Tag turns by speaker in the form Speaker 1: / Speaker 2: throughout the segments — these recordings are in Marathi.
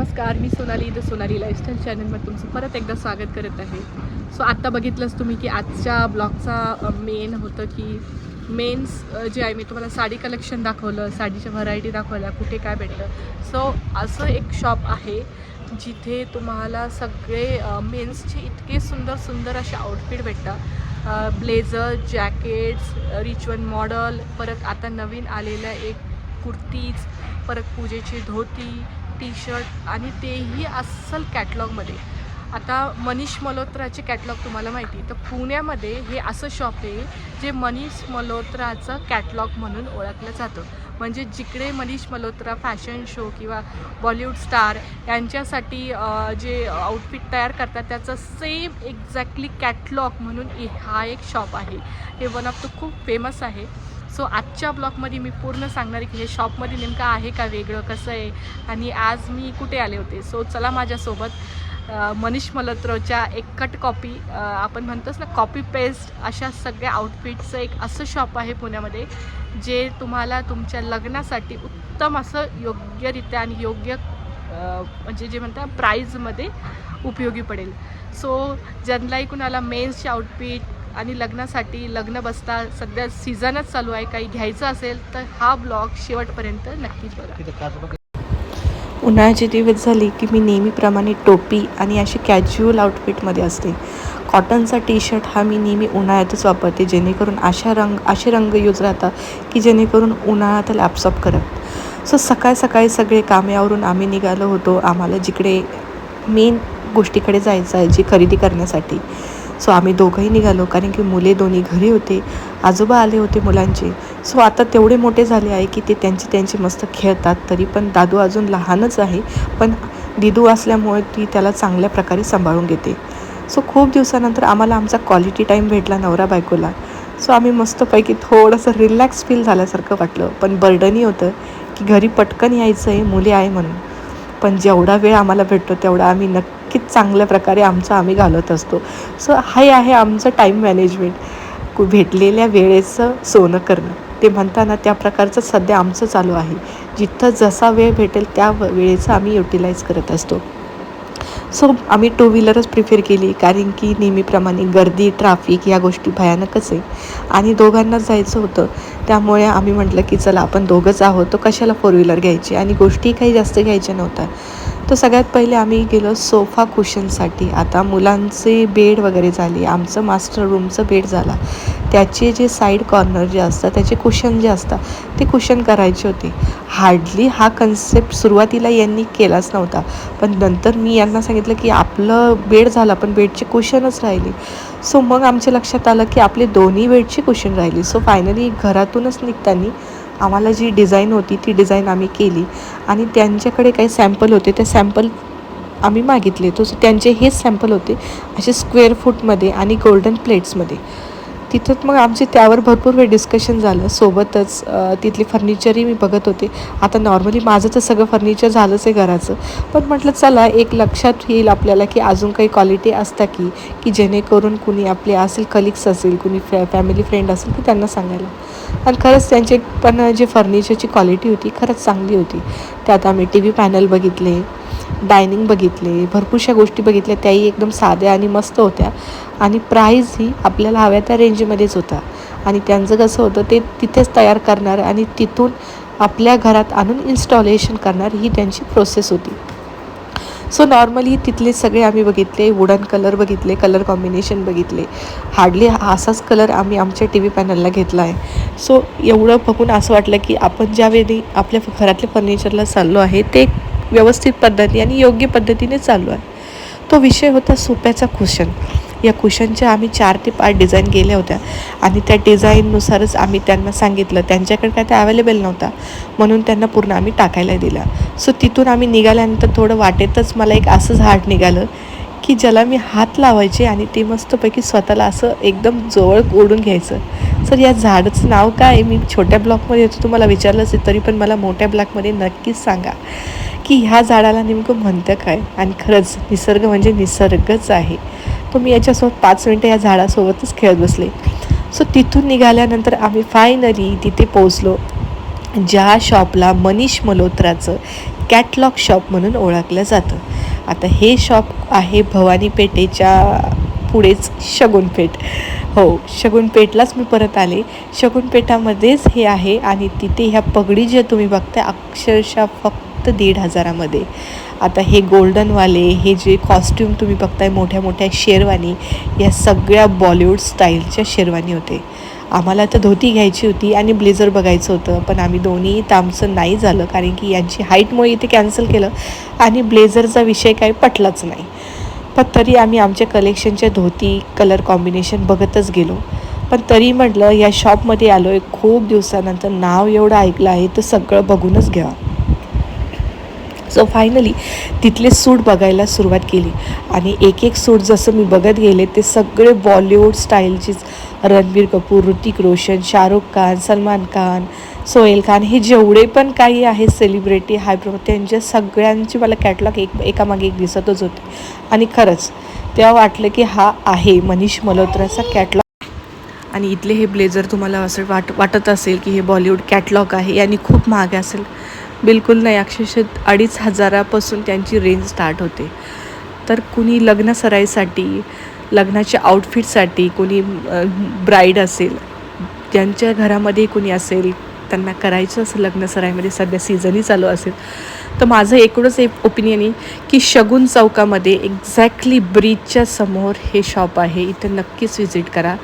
Speaker 1: नमस्कार मी सोनाली द सोनाली लाईफस्टाईल चॅनलमध्ये तुमचं परत एकदा स्वागत करत आहे. सो आत्ता बघितलंच तुम्ही की आजच्या ब्लॉगचा मेन होतं की मेन्स जे आहे मी तुम्हाला साडी कलेक्शन दाखवलं साडीच्या व्हरायटी दाखवल्या कुठे काय भेटलं. सो असं एक शॉप आहे जिथे तुम्हाला सगळे मेन्सचे इतके सुंदर सुंदर असे आउटफिट भेटतात. ब्लेझर जॅकेट्स रिचवन मॉडल परत आता नवीन आलेल्या एक कुर्तीज परत पूजेची धोती टी शर्ट आणि तेही अस्सल कॅटलॉगमध्ये. आता मनीष मल्होत्राचे कॅटलॉग तुम्हाला माहिती तर पुण्यामध्ये हे असं शॉप आहे जे मनीष मल्होत्राचं कॅटलॉग म्हणून ओळखलं जातं. म्हणजे जिकडे मनीष मल्होत्रा फॅशन शो किंवा बॉलिवूड स्टार यांच्यासाठी जे आउटफिट तयार करतात त्याचं सेम एक्झॅक्टली कॅटलॉग म्हणून हा एक शॉप आहे. हे वन ऑफ द खूप फेमस आहे. सो आजच्या ब्लॉगमध्ये मी पूर्ण सांगणार आहे की हे शॉपमध्ये नेमकं आहे का वेगळं कसं आहे? आणि आज मी कुठे आले होते? सो चला माझ्यासोबत मनीष मल्होत्राच्या एक कट कॉपी आपण म्हणतोच ना कॉपी पेस्ट अशा सगळ्या आउटफिटचं एक असं शॉप आहे पुण्यामध्ये जे तुम्हाला तुमच्या लग्नासाठी उत्तम असं योग्यरित्या आणि योग्य म्हणजे जे म्हणतात प्राईजमध्ये उपयोगी पडेल. सो ज्यांनाही कुणाला मेन्सचे आउटफिट आणि लग्नासाठी लग्न बसता सध्या सीझनच चालू आहे. काही घ्यायचं असेल तर हा ब्लॉग शेवटपर्यंत नक्कीच बघा.
Speaker 2: उन्हाळ्याची दिवस झाली की मी नेहमीप्रमाणे टोपी आणि अशी कॅज्युअल आउटफिटमध्ये असते. कॉटनचा टी शर्ट हा मी नेहमी उन्हाळ्यातच वापरते जेणेकरून अशा रंग असे रंग यूज राहतात की जेणेकरून उन्हाळ्यात लॅपसॉप करत. सो सकाळ सकाळी सगळे कामेवरून आम्ही निघालो होतो आम्हाला जिकडे मेन गोष्टीकडे जायचं आहे जी खरेदी करण्यासाठी. सो आम्ही दोघंही निघालो कारण की मुले दोन्ही घरी होते आजोबा आले होते मुलांचे. सो आता तेवढे मोठे झाले आहे की ते त्यांचे त्यांचे मस्त खेळतात तरी पण दादू अजून लहानच आहे पण दिदू असल्यामुळे ती त्याला चांगल्या प्रकारे सांभाळून घेते. सो खूप दिवसानंतर आम्हाला आमचा क्वालिटी टाईम भेटला नवरा बायकोला. सो आम्ही मस्तपैकी थोडंसं रिलॅक्स फील झाल्यासारखं वाटलं पण बर्डनही होतं की घरी पटकन यायचं आहे मुले आहे म्हणून. पण जेवढा वेळ आम्हाला भेटतो तेवढा आम्ही नक्की नक्कीच चांगल्या प्रकारे आमचं आम्ही घालत असतो. सो हे आहे आमचं टाईम मॅनेजमेंट कु- भेटलेल्या वेळेचं सोनं करणं. ते म्हणताना त्या प्रकारचं सध्या आमचं चालू आहे. जिथं जसा वेळ भेटेल त्या व- वेळेचं आम्ही युटिलाइज करत असतो. सो आम्ही टू व्हीलरच प्रिफेर केली कारण की नेहमीप्रमाणे गर्दी ट्राफिक या गोष्टी भयानकच आहे. आणि दोघांनाच जायचं होतं. त्यामुळे आम्ही म्हटलं की चला आपण दोघंच आहोत. तो कशाला फोर व्हीलर घ्यायची? आणि गोष्टी काही जास्त घ्यायच्या नव्हत्या. तर सगळ्यात पहिले आम्ही गेलो सोफा कुशनसाठी. आता मुलांचे बेड वगैरे झाले. आमचं मास्टर रूमचं बेड झाला. त्याचे जे साईड कॉर्नर जे असतात त्याचे कुशन जे असतात ते कुशन करायचे होते. हार्डली हा कन्सेप्ट सुरुवातीला यांनी केलाच नव्हता. पण नंतर मी यांना सांगितलं की आपलं बेड झालं पण बेडचे कुशनच राहिले. सो मग आमच्या लक्षात आलं की आपले दोन्ही बेडचे कुशन राहिली. सो फायनली घरातूनच निघताना आम्हाला जी डिझाईन होती ती डिझाईन आम्ही केली. आणि त्यांच्याकडे काही सॅम्पल होते ते सॅम्पल आम्ही मागितले. तो त्यांचे हेच सॅम्पल होते असे स्क्वेअर फूटमध्ये आणि गोल्डन प्लेट्समध्ये. तिथं मग आमचे त्यावर भरपूर वेळ डिस्कशन झालं. सोबतच तिथली फर्निचरही मी बघत होते. आता नॉर्मली माझं तर सगळं फर्निचर झालंच आहे घराचं. पण म्हटलं चला एक लक्षात येईल आपल्याला की अजून काही क्वालिटी असता की की जेणेकरून कुणी आपले असेल कलिग्स असेल कुणी फॅ फॅमिली फ्रेंड असेल की त्यांना सांगायला. आणि खरंच त्यांचे पण जे फर्निचरची क्वालिटी होती खरंच चांगली होती. त्यात आम्ही टी व्ही पॅनल बघितले. डायनिंग बघितले भरपूरशा गोष्टी बघितल्या त्याही एकदम साध्या आणि मस्त होत्या. आणि प्राईजही आपल्याला हव्या त्या रेंजमध्येच होता. आणि त्यांचं कसं होतं ते तिथेच तयार करणार आणि तिथून आपल्या घरात आणून इन्स्टॉलेशन करणार ही त्यांची प्रोसेस होती. सो नॉर्मली तिथले सगळे आम्ही बघितले वुडन कलर बघितले कलर कॉम्बिनेशन बघितले. हार्डली असाच कलर आम्ही आमच्या टी व्ही पॅनलला घेतला आहे. सो एवढं बघून असं वाटलं की आपण ज्यावेळी आपल्या घरातल्या फर्निचरला चाललो आहे ते व्यवस्थित पद्धती आणि योग्य पद्धतीने चालू आहे. तो विषय होता सोप्याचा कुशन या कुशनच्या आम्ही चार ते पाच डिझाईन केल्या होत्या आणि त्या डिझाईननुसारच आम्ही त्यांना सांगितलं. त्यांच्याकडे काय ते अवेलेबल नव्हता. म्हणून त्यांना पूर्ण आम्ही टाकायला दिला. सो तिथून आम्ही निघाल्यानंतर थोडं वाटेतच मला एक असं झाड निघालं की ज्याला मी हात लावायचे आणि ते मस्तपैकी स्वतःला असं एकदम जवळ ओढून घ्यायचं. सर या झाडाचं नाव काय? मी छोट्या ब्लॉकमध्ये येतो तुम्हाला विचारलंच आहे तरी पण मला मोठ्या ब्लॉकमध्ये नक्कीच सांगा. की ह्या झाडाला नेमकं म्हणतं काय? आणि खरंच निसर्ग म्हणजे निसर्गच आहे. तो मी याच्यासोबत पाच मिनटं या झाडासोबतच खेळत बसले. सो तिथून निघाल्यानंतर आम्ही फायनली तिथे पोचलो ज्या शॉपला मनीष मल्होत्राचं कॅटलॉग शॉप म्हणून ओळखलं जातं. आता हे शॉप आहे भवानी पेठेच्या पुढेच शगुनपेठ. हो शगुनपेठलाच मी परत आले. शगुनपेठामध्येच हे आहे आणि तिथे ह्या पगडी ज्या तुम्ही बघताय अक्षरशः फक्त फक्त दीड हजारामध्ये. आता हे गोल्डनवाले हे जे कॉस्ट्यूम तुम्ही बघताय मोठ्या मोठ्या शेरवानी या सगळ्या बॉलिवूड स्टाईलच्या शेरवानी होते. आम्हाला तर धोती घ्यायची होती आणि ब्लेझर बघायचं होतं पण आम्ही दोन्ही आमचं नाही झालं कारण की यांची हाईटमुळे इथे कॅन्सल केलं आणि ब्लेझरचा विषय काही पटलाच नाही. पण तरी आम्ही आमच्या कलेक्शनच्या धोती कलर कॉम्बिनेशन बघतच गेलो. पण तरी म्हटलं या शॉपमध्ये आलो आहे खूप दिवसानंतर नाव एवढं ऐकलं आहे तर सगळं बघूनच घ्यावा. सो फायनली तिथले सूट बघायला सुरुवात केली. आणि एक एक सूट जसं मी बघत गेले ते सगळे बॉलिवूड स्टाईलचीच रणबीर कपूर ऋतिक रोशन शाहरुख खान सलमान खान सोहेल खान हे जेवढे पण काही आहे सेलिब्रिटी हायप्रो त्यांच्या सगळ्यांची मला कॅटलॉग एक एकामागे एक दिसतच होते. आणि खरंच तेव्हा वाटलं की हा आहे मनीष मल्होत्राचा कॅटलॉग आणि इथले हे ब्लेझर तुम्हाला असं वाट वाटत असेल की हे बॉलिवूड कॅटलॉग आहे आणि खूप महाग असेल. बिलकुल नाही. अक्षरशः अडीच हजारापासून त्यांची रेंज स्टार्ट होते. तर कुणी लग्न सराईसाठी लग्नाच्या आउटफिटसाठी कोणी ब्राईड असेल ज्यांच्या घरामध्ये कोणी असेल त्यांना करायचं असेल लग्न सरायमध्ये सध्या सीझनही चालू असेल. तर माझं एकूणच एक ओपिनियन आहे की शगुन चौकामध्ये एक्झॅक्टली ब्रिजच्या समोर हे शॉप आहे. इथं नक्कीच व्हिजिट करा.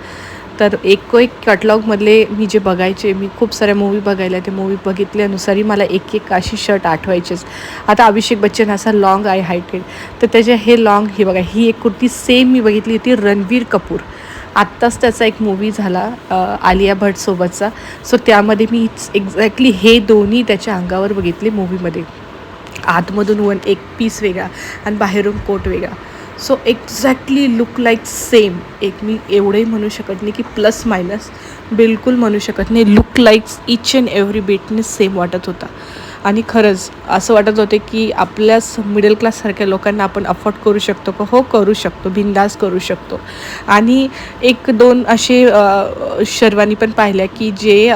Speaker 2: तर एक एक कॅटलॉगमधले मी जे बघायचे मी खूप साऱ्या मूवी बघायला ते मूवी बघितल्यानुसारही मला एक एक अशी शर्ट आठवायचेच. आता अभिषेक बच्चन असा लॉंग आहे हायटेड तर त्याचे हे लॉंग हे बघा ही एक कुर्ती सेम मी बघितली होती रणवीर कपूर. आत्ताच त्याचा एक मूवी झाला आलिया भटसोबतचा सो त्यामध्ये मी एक्झॅक्टली हे दोन्ही त्याच्या अंगावर बघितले मूवीमध्ये आतमधून वन एक पीस वेगळा आणि बाहेरून कोट वेगळा. So exactly look like same एक मी एवढंही म्हणू शकत नाही की प्लस मायनस बिलकुल म्हणू शकत नाही. Look likes each and every बिटने same वाटत होता. आणि खरंच असं वाटत होते की आपल्याच मिडल क्लाससारख्या लोकांना आपण अफोर्ड करू शकतो का? हो करू शकतो. बिंदास करू शकतो. आणि एक दोन असे शर्वानी पण पाहिल्या की जे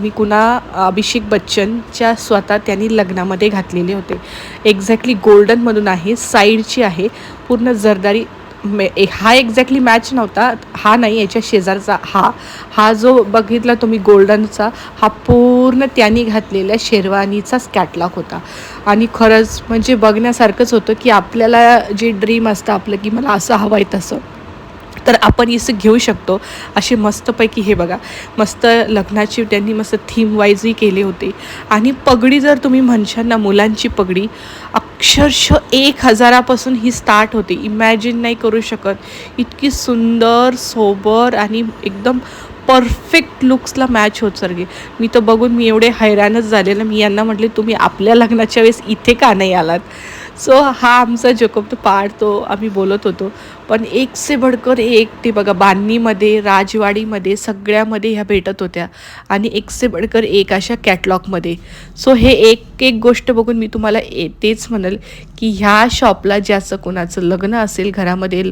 Speaker 2: मी कुणा अभिषेक बच्चनच्या स्वतः त्यांनी लग्नामध्ये घातलेले होते. एक्झॅक्टली गोल्डनमधून आहे साईडची आहे पूर्ण जरदारी मे ए- हा एक्झॅक्टली मॅच नव्हता. हा नाही याच्या शेजारचा हा. हा जो बघितला तुम्ही गोल्डनचा हा पूर्ण त्यांनी घातलेल्या शेरवानीचाच कॅटलॉग होता. आणि खरंच म्हणजे बघण्यासारखंच होतं की आपल्याला जे ड्रीम असतं आपलं की मला असं हवं आहे तसं तर आपण इसं घेऊ शकतो. असे मस्तपैकी हे बघा मस्त लग्नाची त्यांनी मस्त थीम वाईजही केले होते. आणि पगडी जर तुम्ही म्हणशाल ना मुलांची पगडी अक्षरशः एक हजारापासून ही स्टार्ट होते. इमॅजिन नाही करू शकत. इतकी सुंदर सोबर आणि एकदम परफेक्ट लुक्सला मॅच होत सरगे मी तर बघून मी एवढे हैराणच झालेलं मी यांना म्हटले तुम्ही आपल्या लग्नाच्या वेळेस इथे का नाही आलात? सो हा आमचा जकोब तो पार्ट तो आम्ही बोलत होतो. पण एक से भडकर एक ते बघा बांधणीमध्ये राजवाडीमध्ये सगळ्यामध्ये ह्या भेटत होत्या. आणि एक से भडकर एक अशा कॅटलॉगमध्ये. सो हे एक एक गोष्ट बघून मी तुम्हाला ए तेच म्हणाल की ह्या शॉपला ज्याचं कोणाचं लग्न असेल घरामध्ये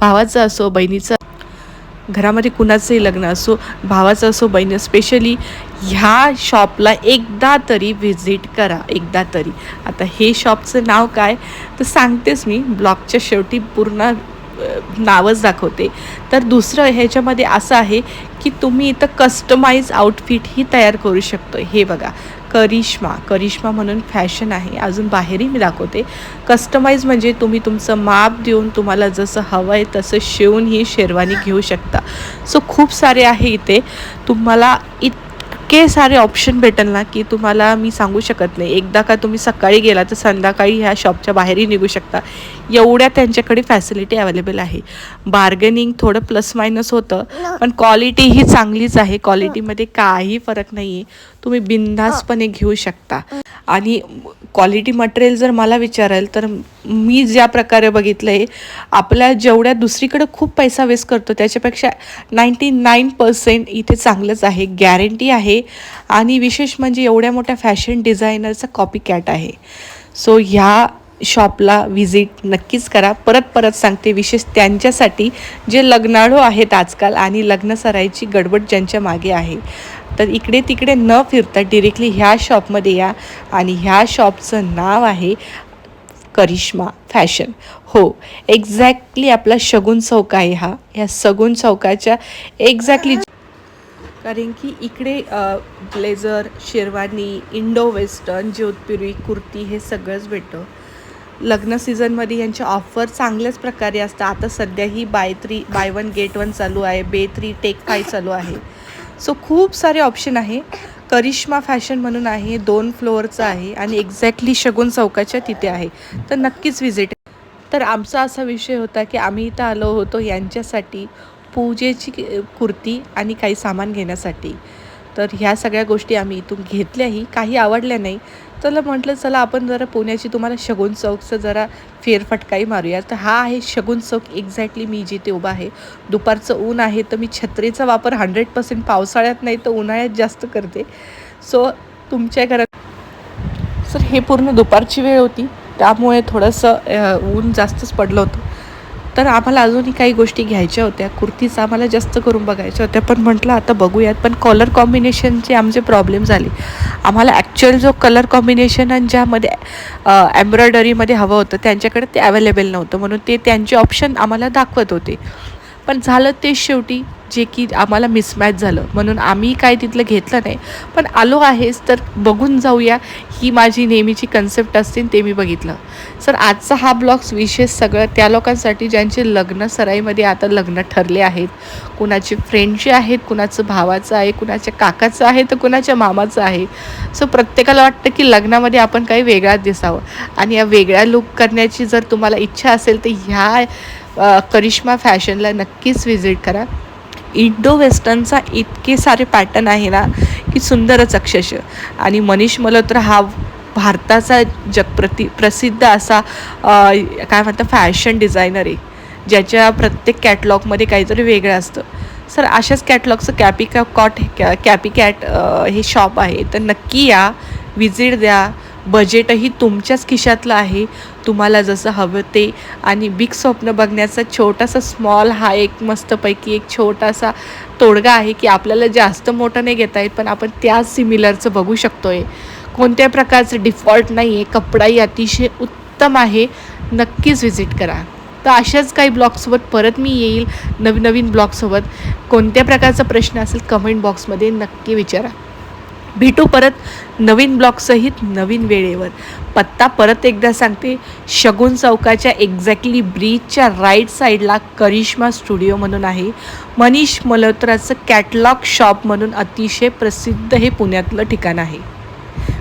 Speaker 2: भावाचं असो बहिणीचं घरामध्ये कुणाचंही लग्न असो भावाचं असो बहीण स्पेशली ह्या शॉपला एकदा तरी व्हिजिट करा एकदा तरी. आता हे शॉपचं नाव काय? तर सांगतेच मी ब्लॉगच्या शेवटी पूर्ण नावच दाखवते. तर दुसरं ह्याच्यामध्ये असं आहे की तुम्ही इथं कस्टमाइज आउटफिटही तयार करू शकतो हे बघा करिश्मा. करिश्मा म्हणून फॅशन आहे. अजून बाहेरही मी दाखवते. कस्टमाइज म्हणजे तुम्ही तुमचं माप देऊन तुम्हाला जसं हवं आहे तसं शिवून ही शेरवानी घेऊ शकता. सो खूप सारे आहे इथे. तुम्हाला इतके सारे ऑप्शन भेटेल ना की तुम्हाला मी सांगू शकत नाही. एकदा का तुम्ही सकाळी गेला तर संध्याकाळी ह्या शॉपच्या बाहेरही निघू शकता. एवढ्या त्यांच्याकडे फॅसिलिटी अवेलेबल आहे. बार्गेनिंग थोडं प्लस मायनस होतं पण क्वालिटी ही चांगलीच आहे. क्वालिटीमध्ये काही फरक नाही आहे तुम्ही बिनधास्तपणे घेऊ शकता. आणि क्वालिटी मटेरियल जर मला विचाराल तर मी ज्या प्रकारे बघितलं आहे आपल्या जेवढ्या दुसरीकडे खूप पैसा वेस्ट करतो त्याच्यापेक्षा नाईंटी नाईन पर्सेंट इथे चांगलंच आहे गॅरंटी आहे. आणि विशेष म्हणजे एवढ्या मोठ्या फॅशन डिझायनरचा कॉपी कॅट आहे. सो ह्या शॉपला व्हिजिट नक्कीच करा. परत परत सांगते विशेष त्यांच्यासाठी जे लग्नाळू आहेत आजकाल आणि लग्न सरायची गडबड ज्यांच्या मागे आहे. तर इकडे तिकडे न फिरता डिरेक्टली ह्या शॉपमध्ये या. आणि ह्या शॉपचं नाव आहे करिश्मा फॅशन. हो एक्झॅक्टली आपला शगुन चौक आहे हा. ह्या सगुन चौकाच्या एक्झॅक्टली कारण की इकडे blazer sherwani Indo western Jodhpuri kurti हे सगळंच भेटतं. लग्न सीझनमध्ये यांच्या ऑफर चांगल्याच प्रकारे असतात. आता सध्या ही buy three buy one get one चालू आहे. बे थ्री टेक फाय चालू आहे. सो खूप सारे ऑप्शन आहे. करिश्मा फॅशन म्हणून आहे दोन फ्लोअरचं आहे आणि एक्झॅक्टली शगुन चौकाच्या तिथे आहे. तर नक्कीच विजिट तर आमचा असा विषय होता की आम्ही इथं आलो होतो यांच्यासाठी पूजेची कुर्ती आणि काही सामान घेण्यासाठी. तर ह्या सगळ्या गोष्टी आम्ही इथून घेतल्याही काही आवडल्या नाही. तर म्हटलं चला आपण जरा पुण्याची तुम्हाला शगुन चौकचं जरा फेरफटकाई मारूया. तर हा आहे शगुन चौक एक्झॅक्टली मी जिथे उभा आहे. दुपारचं ऊन आहे तर मी छत्रीचा वापर हंड्रेड पर्सेंट पावसाळ्यात नाही तर उन्हाळ्यात जास्त करते. सो तुमच्या घरात सर हे पूर्ण दुपारची वेळ होती. त्यामुळे थोडंसं ऊन जास्तच पडलं होतं. तर आम्हाला अजूनही काही गोष्टी घ्यायच्या होत्या. कुर्तीच आम्हाला जास्त करून बघायच्या होत्या. पण म्हटलं आता बघूयात. पण कलर कॉम्बिनेशनचे आमचे प्रॉब्लेम झाले. आम्हाला ॲक्च्युअल जो कलर कॉम्बिनेशन आणि ज्यामध्ये एम्ब्रॉयडरीमध्ये हवं होतं त्यांच्याकडे ते अवेलेबल नव्हतं. म्हणून ते त्यांचे ऑप्शन आम्हाला दाखवत होते. पण झालं ते शेवटी जे की आम्हाला मिसमॅच झालं. म्हणून आम्ही काय तिथलं घेतलं नाही. पण आलो आहेच तर बघून जाऊया ही माझी नेहमीची कन्सेप्ट असते ते मी बघितलं. सर आजचा हा ब्लॉग्स विशेष सगळं त्या लोकांसाठी ज्यांचे लग्न सराईमध्ये आता लग्न ठरले आहेत. कुणाचे फ्रेंडचे आहेत कुणाचं भावाचं आहे कुणाच्या काकाचं आहे तर कुणाच्या मामाचं आहे. सो प्रत्येकाला वाटतं की लग्नामध्ये आपण काही वेगळाच दिसावं. आणि या वेगळ्या लुक करण्याची जर तुम्हाला इच्छा असेल तर ह्या करिश्मा फॅशनला नक्कीच व्हिजिट करा. इंडो वेस्टर्नचा इतके सारे पॅटर्न आहे ना की सुंदरच अक्षरशः. आणि मनीष मल्होत्रा हा भारताचा जगप्रति प्रसिद्ध असा काय म्हणतात फॅशन डिझायनर आहे. ज्याच्या प्रत्येक कॅटलॉगमध्ये काहीतरी वेगळं असतं. सर अशाच कॅटलॉगचं कॅपी कॉट कॅ कॅपी कॅट हे शॉप आहे. तर नक्की या विजिट द्या. बजेटही तुमच्याच खिशातलं आहे. तुम्हाला जसं हवं ते. आणि बिग स्वप्न बघण्याचा छोटासा स्मॉल हा एक मस्तपैकी एक छोटासा तोडगा आहे की आपल्याला जास्त मोठं नाही घेता येत पण आपण त्याच सिमिलरचं बघू शकतो आहे कोणत्या प्रकारचं डिफॉल्ट नाही आहे कपडाही अतिशय उत्तम आहे. नक्कीच व्हिजिट करा. तर अशाच काही ब्लॉगसोबत परत मी येईल. नवीन नवीन ब्लॉगसोबत कोणत्या प्रकारचा प्रश्न असेल कमेंट बॉक्समध्ये नक्की विचारा. भेटू परत नवीन ब्लॉगसहित नवीन वेळेवर. पत्ता परत एकदा सांगते शगुन चौकाच्या एक्झॅक्टली ब्रिजच्या राईट साईडला करिश्मा स्टुडिओ म्हणून आहे. मनीष मल्होत्राचं कॅटलॉग शॉप म्हणून अतिशय प्रसिद्ध हे पुण्यातलं ठिकाण आहे.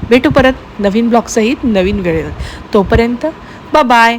Speaker 2: भेटू परत नवीन ब्लॉगसहित नवीन वेळेवर. तोपर्यंत बाय